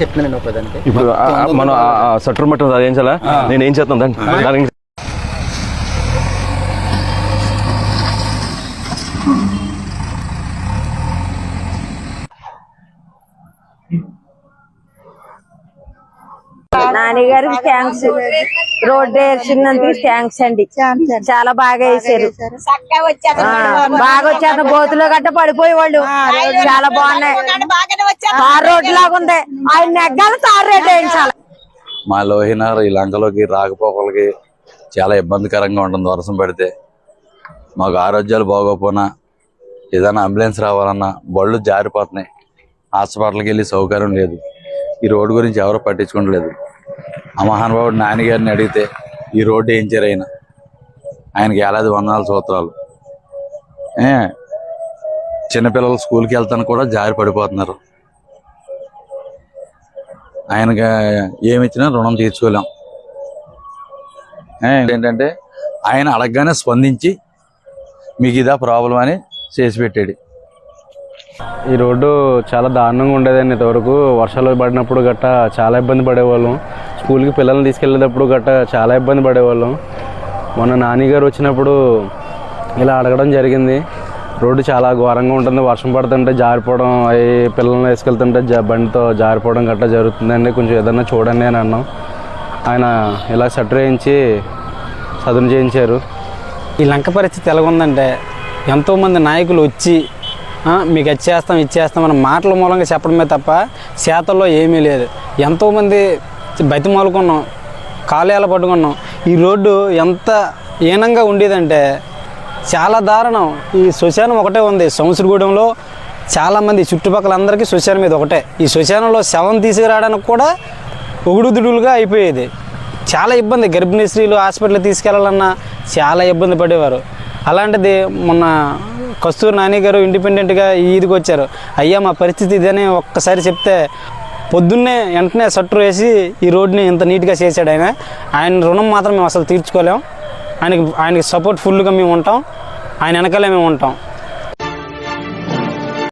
చెప్తున్నాను ఇప్పుడు మనం సట్టర్ మట్టం చేయాలా నేను ఏం చేస్తాను దాన్ని దానికి నాని గారికి థ్యాంక్స్ రోడ్డు వేసినందుకు థ్యాంక్స్ అండి. చాలా బాగా వేసారు బాగా వచ్చారు గోతులో గట్ట పడిపోయే వాళ్ళు చాలా బాగున్నాయి. తార్ లాగా ఉంది. ఆయన నెగ్గాలి తార్ వేయించాలి. మా లోహినగర్ ఈ లంకలోకి రాకపోకలకి చాలా ఇబ్బందికరంగా ఉంటుంది వర్షం పడితే. మాకు ఆరోగ్యాలు బాగోపోయినా ఏదైనా అంబులెన్స్ రావాలన్నా బళ్ళు జారిపోతున్నాయి. హాస్పిటల్కి వెళ్ళి సౌకర్యం లేదు. ఈ రోడ్డు గురించి ఎవరు పట్టించుకోవట్లేదు. ఆ మహానుభావుడు నాన్నగారిని అడిగితే ఈ రోడ్డు ఏం చేరైనా ఆయనకి ఏలాది వందనాలు సూత్రాలు. చిన్నపిల్లలు స్కూల్కి వెళ్తాను కూడా జారి పడిపోతున్నారు. ఆయనకి ఏమి ఇచ్చినా రుణం తీర్చుకోలేం. ఏంటంటే ఆయన అడగగానే స్పందించి మీకు ఇదా ప్రాబ్లం అని చేసి పెట్టాడు ఈ రోడ్డు చాలా దారుణంగా ఉండేదండి ఇంతవరకు. వర్షాలు పడినప్పుడు గట్ట చాలా ఇబ్బంది పడేవాళ్ళం. స్కూల్కి పిల్లల్ని తీసుకెళ్ళేటప్పుడు గట్ట చాలా ఇబ్బంది పడేవాళ్ళం. మొన్న నాని గారు వచ్చినప్పుడు ఇలా అడగడం జరిగింది. రోడ్డు చాలా ఘోరంగా ఉంటుంది. వర్షం పడుతుంటే జారిపోవడం అవి పిల్లల్ని వేసుకెళ్తుంటే జా బండితో జారిపోవడం గట్రా జరుగుతుందండి. కొంచెం ఏదన్నా చూడండి అని అన్నాం. ఆయన ఇలా షట్టర్ వేయించి చదును చేయించారు. ఈ లంక పరిస్థితి ఎలాగుందంటే ఎంతోమంది నాయకులు వచ్చి మీకు ఇచ్చేస్తాం ఇచ్చేస్తాం అని మాటల మూలంగా చెప్పడమే తప్ప చేతల్లో ఏమీ లేదు. ఎంతోమంది బతిమాలుకున్నాం కాలేయాల పట్టుకున్నాం. ఈ రోడ్డు ఎంత హీనంగా ఉండేదంటే చాలా దారుణం. ఈ శ్మశానం ఒకటే ఉంది. సంవత్సరగూడెంలో చాలామంది చుట్టుపక్కల అందరికీ శ్మశానం మీద ఒకటే. ఈ శ్మశానంలో శవం తీసుకురావడానికి కూడా ఒగుడుదుడులుగా అయిపోయేది. చాలా ఇబ్బంది. గర్భిణీ స్త్రీలు హాస్పిటల్ తీసుకెళ్ళాలన్నా చాలా ఇబ్బంది పడేవారు. అలాంటిది మొన్న కస్తూరి నాని గారు ఇండిపెండెంట్గా ఈదికి వచ్చారు. అయ్యా మా పరిస్థితి ఇదని ఒక్కసారి చెప్తే పొద్దున్నే వెంటనే సట్టు వేసి ఈ రోడ్ని ఇంత నీట్గా చేశాడు ఆయన. ఆయన రుణం మాత్రం మేము అసలు తీర్చుకోలేం. ఆయనకి ఆయనకి సపోర్ట్ ఫుల్గా మేము ఉంటాం. ఆయన వెనకాలే మేము ఉంటాం.